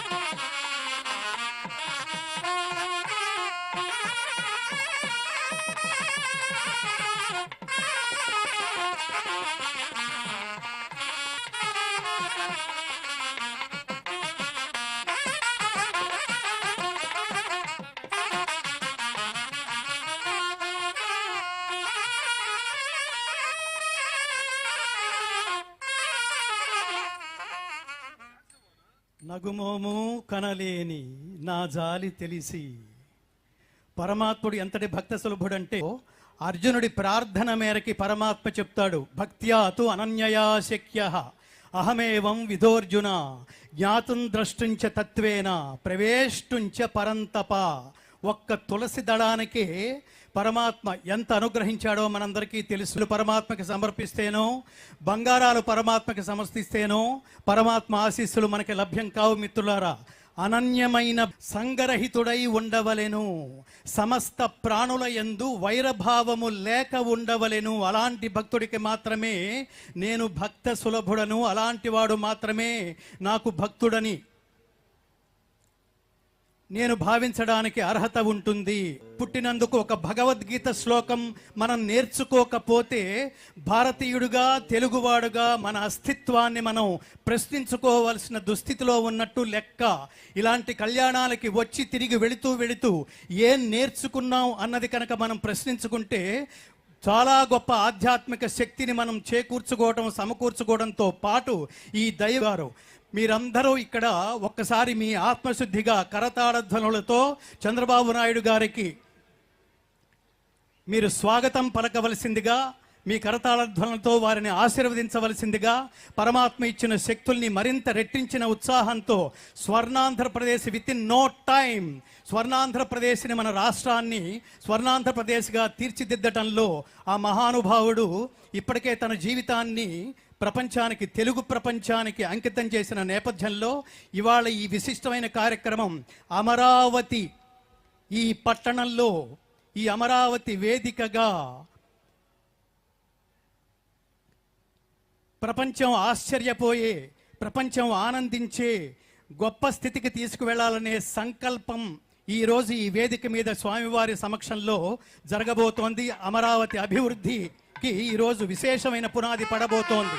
Ha ha ha! నగుమోము కనలేని నా జాలి తెలిసి. పరమాత్ముడు ఎంతటి భక్త సులభుడంటే అర్జునుడి ప్రార్థన మేరకి పరమాత్మ చెప్తాడు భక్త్యాతు అనన్యయా శక్య అహమేవం విధోర్జున జ్ఞాతం ద్రష్టుంచ తత్వేన ప్రవేష్టుంచ పరంతప ఒక్క తులసి దళానికి పరమాత్మ ఎంత అనుగ్రహించాడో మనందరికీ తెలుసు పరమాత్మకి సమర్పిస్తేనో బంగారాలు పరమాత్మకి సమర్పిస్తేనో పరమాత్మ ఆశీస్సులు మనకి లభ్యం కావు మిత్రులారా. అనన్యమైన సంగరహితుడై ఉండవలెను. సమస్త ప్రాణుల ఎందు వైరభావము లేక ఉండవలెను. అలాంటి భక్తుడికి మాత్రమే నేను భక్త సులభుడను. అలాంటి వాడు మాత్రమే నాకు భక్తుడని నేను భావించడానికి అర్హత ఉంటుంది. పుట్టినందుకు ఒక భగవద్గీత శ్లోకం మనం నేర్చుకోకపోతే భారతీయుడుగా తెలుగువాడుగా మన అస్తిత్వాన్ని మనం ప్రశ్నించుకోవలసిన దుస్థితిలో ఉన్నట్టు లెక్క. ఇలాంటి కళ్యాణాలకి వచ్చి తిరిగి వెళుతూ వెళుతూ ఏం నేర్చుకున్నాం అన్నది కనుక మనం ప్రశ్నించుకుంటే చాలా గొప్ప ఆధ్యాత్మిక శక్తిని మనం చేకూర్చుకోవడం సమకూర్చుకోవడంతో పాటు ఈ దైవగారు మీరందరూ ఇక్కడ ఒక్కసారి మీ ఆత్మశుద్ధిగా కరతాళధ్వనులతో చంద్రబాబు నాయుడు గారికి మీరు స్వాగతం పలకవలసిందిగా మీ కరతాళధ్వనులతో వారిని ఆశీర్వదించవలసిందిగా పరమాత్మ ఇచ్చిన శక్తుల్ని మరింత రెట్టించిన ఉత్సాహంతో Swarnandhra Pradesh within no time స్వర్ణాంధ్రప్రదేశ్ని మన రాష్ట్రాన్ని స్వర్ణాంధ్రప్రదేశ్గా తీర్చిదిద్దటంలో ఆ మహానుభావుడు ఇప్పటికే తన జీవితాన్ని ప్రపంచానికి తెలుగు ప్రపంచానికి అంకితం చేసిన నేపథ్యంలో ఇవాళ ఈ విశిష్టమైన కార్యక్రమం అమరావతి ఈ పట్టణంలో ఈ అమరావతి వేదికగా ప్రపంచం ఆశ్చర్యపోయే ప్రపంచం ఆనందించే గొప్ప స్థితికి తీసుకువెళ్ళాలనే సంకల్పం ఈరోజు ఈ వేదిక మీద స్వామివారి సమక్షంలో జరగబోతోంది. అమరావతి అభివృద్ధికి ఈరోజు విశేషమైన పునాది పడబోతోంది.